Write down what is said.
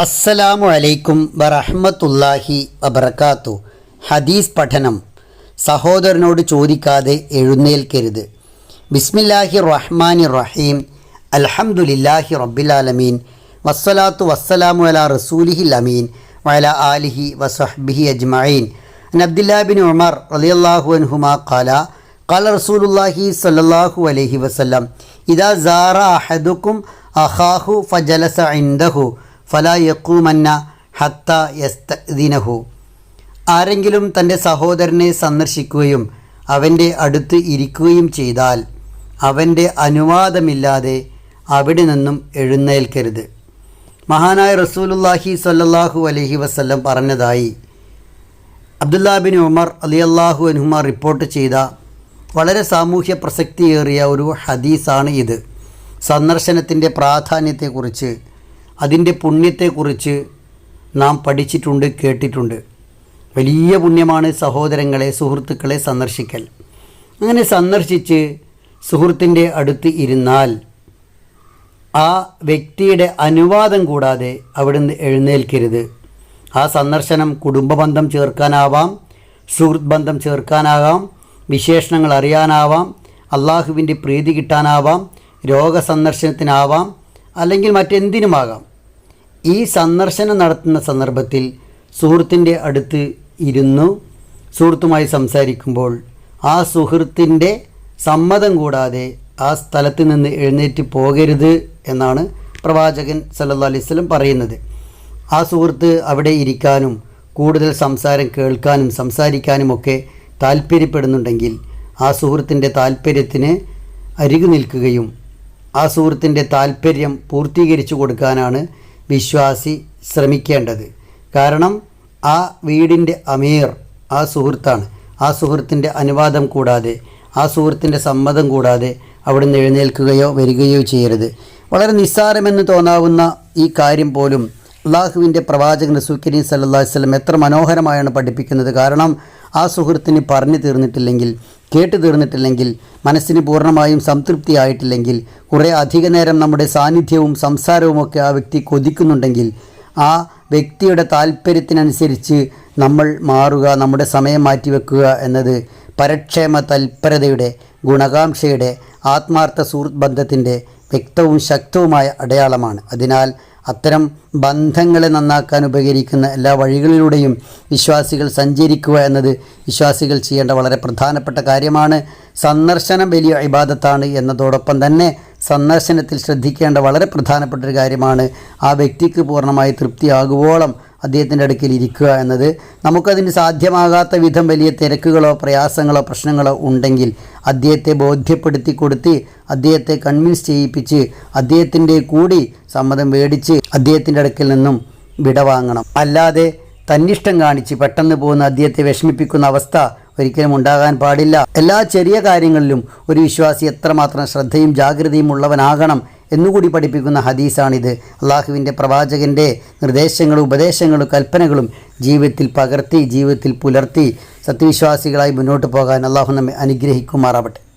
അസ്സലാമു അലൈക്കും വറഹ്മത്തുള്ളാഹി വബർക്കാത്തു ഹദീസ് പഠനം. സഹോദരനോട് ചോദിക്കാതെ എഴുന്നേൽക്കരുത്. ബിസ്മില്ലാഹി റഹ്മാൻ റഹീം. അൽഹംദുലില്ലാഹി റബ്ബിലാലമീൻ വസ്സലാത്തു വസ്സലാമു അല റസൂലിഹി അമീൻ. വല ആലിഹി വസഹ്ബിഹി അജ്മഈൻ. അബ്ദുല്ലാ ഉമർ റളിയല്ലാഹു അൻഹുമാ ഖാല. ഖാല റസൂലുല്ലാഹി സ്വല്ലല്ലാഹു അലൈഹി വസല്ലം. ഇദാ സാറ അഹദുക്കും അഖാഹു ഫജലസ ഇൻദഹു. ഫല യക്കൂമന്ന ഹത്ത യസ്തീനഹു ആരെങ്കിലും തന്റെ സഹോദരനെ സന്ദർശിക്കുകയും അവന്റെ അടുത്ത് ഇരിക്കുകയും ചെയ്താൽ അവന്റെ അനുവാദമില്ലാതെ അവിടെ നിന്നും എഴുന്നേൽക്കരുത്. മഹാനായ റസൂലുല്ലാഹി സല്ലാഹു അലഹി വസ്ലം പറഞ്ഞതായി അബ്ദുല്ലാ ബിൻ ഉമർ അലി അള്ളാഹു അനുഹുമ റിപ്പോർട്ട് ചെയ്ത വളരെ സാമൂഹ്യ പ്രസക്തിയേറിയ ഒരു ഹദീസാണ് ഇത്. സന്ദർശനത്തിന്റെ പ്രാധാന്യത്തെക്കുറിച്ച് അതിന്റെ പുണ്യത്തെക്കുറിച്ച് നാം പഠിച്ചിട്ടുണ്ട് കേട്ടിട്ടുണ്ട്. വലിയ പുണ്യമാണ് സഹോദരങ്ങളെ സുഹൃത്തുക്കളെ സന്ദർശിക്കൽ. അങ്ങനെ സന്ദർശിച്ച് സുഹൃത്തിന്റെ അടുത്ത് ഇരുന്നാൽ ആ വ്യക്തിയുടെ അനുവാദം കൂടാതെ അവിടുന്ന് എഴുന്നേൽക്കരുത്. ആ സന്ദർശനം കുടുംബബന്ധം ചേർക്കാനാവാം സുഹൃത്ത് ബന്ധം ചേർക്കാനാകാം വിശേഷണങ്ങൾ അറിയാനാവാം അള്ളാഹുവിന്റെ പ്രീതി കിട്ടാനാവാം രോഗസന്ദർശനത്തിനാവാം അല്ലെങ്കിൽ മറ്റെന്തിനുമാകാം. ഈ സന്ദർശനം നടത്തുന്ന സന്ദർഭത്തിൽ സുഹൃത്തിന്റെ അടുത്ത് ഇരുന്നു സുഹൃത്തുമായി സംസാരിക്കുമ്പോൾ ആ സുഹൃത്തിന്റെ സമ്മതം കൂടാതെ ആ സ്ഥലത്ത് നിന്ന് എഴുന്നേറ്റ് പോകരുത് എന്നാണ് പ്രവാചകൻ സല്ലല്ലാഹു അലൈഹി വസല്ലം പറയുന്നത്. ആ സുഹൃത്ത് അവിടെ ഇരിക്കാനും കൂടുതൽ സംസാരം കേൾക്കാനും സംസാരിക്കാനും ഒക്കെ താല്പര്യപ്പെടുന്നുണ്ടെങ്കിൽ ആ സുഹൃത്തിന്റെ താല്പര്യത്തിന് അരികു നിൽക്കുകയും ആ സുഹൃത്തിന്റെ താല്പര്യം പൂർത്തീകരിച്ചു കൊടുക്കാനാണ് വിശ്വാസി ശ്രമിക്കേണ്ടത്. കാരണം ആ വീടിന്റെ അമീർ ആ സുഹൃത്താണ്. ആ സുഹൃത്തിന്റെ അനുവാദം കൂടാതെ ആ സുഹൃത്തിന്റെ സമ്മതം കൂടാതെ അവിടുന്ന് എഴുന്നേൽക്കുകയോ വരികയോ ചെയ്യരുത്. വളരെ നിസ്സാരമെന്ന് തോന്നാവുന്ന ഈ കാര്യം പോലും അള്ളാഹുവിന്റെ പ്രവാചകൻ സുഖരീൻ സല്ലാ വല്ലം എത്ര മനോഹരമായാണ് പഠിപ്പിക്കുന്നത്. കാരണം ആ സുഹൃത്തിന് പറഞ്ഞു തീർന്നിട്ടില്ലെങ്കിൽ കേട്ടു തീർന്നിട്ടില്ലെങ്കിൽ മനസ്സിന് പൂർണമായും സംതൃപ്തിയായിട്ടില്ലെങ്കിൽ കുറേ അധിക നേരം നമ്മുടെ സാന്നിധ്യവും സംസാരവുമൊക്കെ ആ വ്യക്തി കൊതിക്കുന്നുണ്ടെങ്കിൽ ആ വ്യക്തിയുടെ താല്പര്യത്തിനനുസരിച്ച് നമ്മൾ മാറുക നമ്മുടെ സമയം മാറ്റിവെക്കുക എന്നത് പരക്ഷേമ തൽപരതയുടെ ഗുണകാംക്ഷയുടെ ആത്മാർത്ഥ സുഹൃത്ത് ബന്ധത്തിന്റെ വ്യക്തവും ശക്തവുമായ അടയാളമാണ്. അതിനാൽ അത്തരം ബന്ധങ്ങളെ നന്നാക്കാൻ ഉപകരിക്കുന്ന എല്ലാ വഴികളിലൂടെയും വിശ്വാസികൾ സഞ്ചരിക്കുക എന്നത് വിശ്വാസികൾ ചെയ്യേണ്ട വളരെ പ്രധാനപ്പെട്ട കാര്യമാണ്. സന്ദർശനം വലിയ ഇബാദത്താണ് എന്നതോടൊപ്പം തന്നെ സന്ദർശനത്തിൽ ശ്രദ്ധിക്കേണ്ട വളരെ പ്രധാനപ്പെട്ട ഒരു കാര്യമാണ് ആ വ്യക്തിക്ക് പൂർണമായി തൃപ്തിയാകുവോളം അദ്ദേഹത്തിന്റെ അടുക്കൽ ഇരിക്കുക എന്നത് നമുക്കതിന് സാധ്യമാകാത്ത വിധം വലിയ തിരക്കുകളോ പ്രയാസങ്ങളോ പ്രശ്നങ്ങളോ ഉണ്ടെങ്കിൽ അദ്ദേഹത്തെ ബോധ്യപ്പെടുത്തി കൊടുത്ത് അദ്ദേഹത്തെ കൺവിൻസ് ചെയ്യിപ്പിച്ച് അദ്ദേഹത്തിന്റെ കൂടി സമ്മതം മേടിച്ച് അദ്ദേഹത്തിന്റെ അടുക്കൽ നിന്നും വിടവാങ്ങണം അല്ലാതെ തന്നിഷ്ടം കാണിച്ച് പെട്ടെന്ന് പോകുന്ന അദ്ദേഹത്തെ വിഷമിപ്പിക്കുന്ന അവസ്ഥ ഒരിക്കലും ഉണ്ടാകാൻ പാടില്ല. എല്ലാ ചെറിയ കാര്യങ്ങളിലും ഒരു വിശ്വാസി എത്രമാത്രം ശ്രദ്ധയും ജാഗ്രതയും ഉള്ളവനാകണം എന്നുകൂടി പഠിപ്പിക്കുന്ന ഹദീസാണിത്. അള്ളാഹുവിന്റെ പ്രവാചകന്റെ നിർദ്ദേശങ്ങളും ഉപദേശങ്ങളും കൽപ്പനകളും ജീവിതത്തിൽ പകർത്തി ജീവിതത്തിൽ പുലർത്തി സത്യവിശ്വാസികളായി മുന്നോട്ട് പോകാൻ അള്ളാഹു നമ്മെ അനുഗ്രഹിക്കുമാറാവട്ടെ.